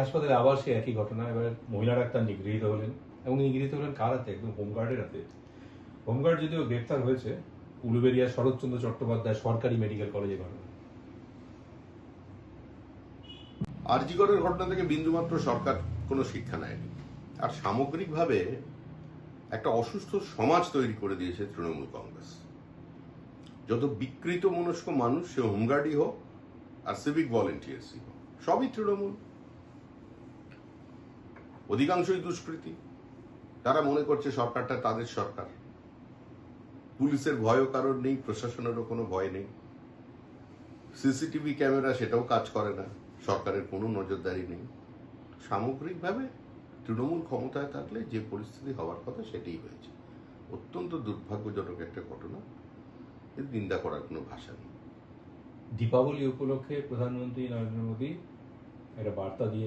হাসপাতালে আবার সে একই ঘটনা। এবার মহিলা ডাক্তার নিগৃহীত হলেন এবং নিগৃহীত হলেন কার হাতে? একদম হোমগার্ডের হাতে। হোমগার্ড যদিও গ্রেপ্তার হয়েছে, উলুবেরিয়া শরৎচন্দ্র চট্টোপাধ্যায় সরকারি মেডিকেল কলেজে ঘটনা আরজিগড়ের ঘটনা থেকে বিন্দুমাত্র সরকার কোনো শিক্ষা নেয়নি। আর সামগ্রিকভাবে একটা অসুস্থ সমাজ তৈরি করে দিয়েছে তৃণমূল কংগ্রেস। যত বিকৃত মনস্ক মানুষ, সে হোমগার্ডই হোক আর সিভিক ভলেন্টিয়ার্সই হোক, সবই তৃণমূল। অধিকাংশই দুষ্কৃতী। তারা মনে করছে সরকারটা তাদের সরকার। পুলিশের ভয়ও কারণ নেই, প্রশাসনেরও কোনো ভয় নেই। সিসিটিভি ক্যামেরা সেটাও কাজ করে না, সরকারের কোনো নজরদারি নেই। সামগ্রিকভাবে তৃণমূল ক্ষমতায় থাকলে যে পরিস্থিতি হওয়ার কথা সেটাই হয়েছে। অত্যন্ত দুর্ভাগ্যজনক একটা ঘটনা। এর নিন্দা করার কোনো ভাষা নেই। দীপাবলি উপলক্ষে প্রধানমন্ত্রী নরেন্দ্র মোদী একটা বার্তা দিয়ে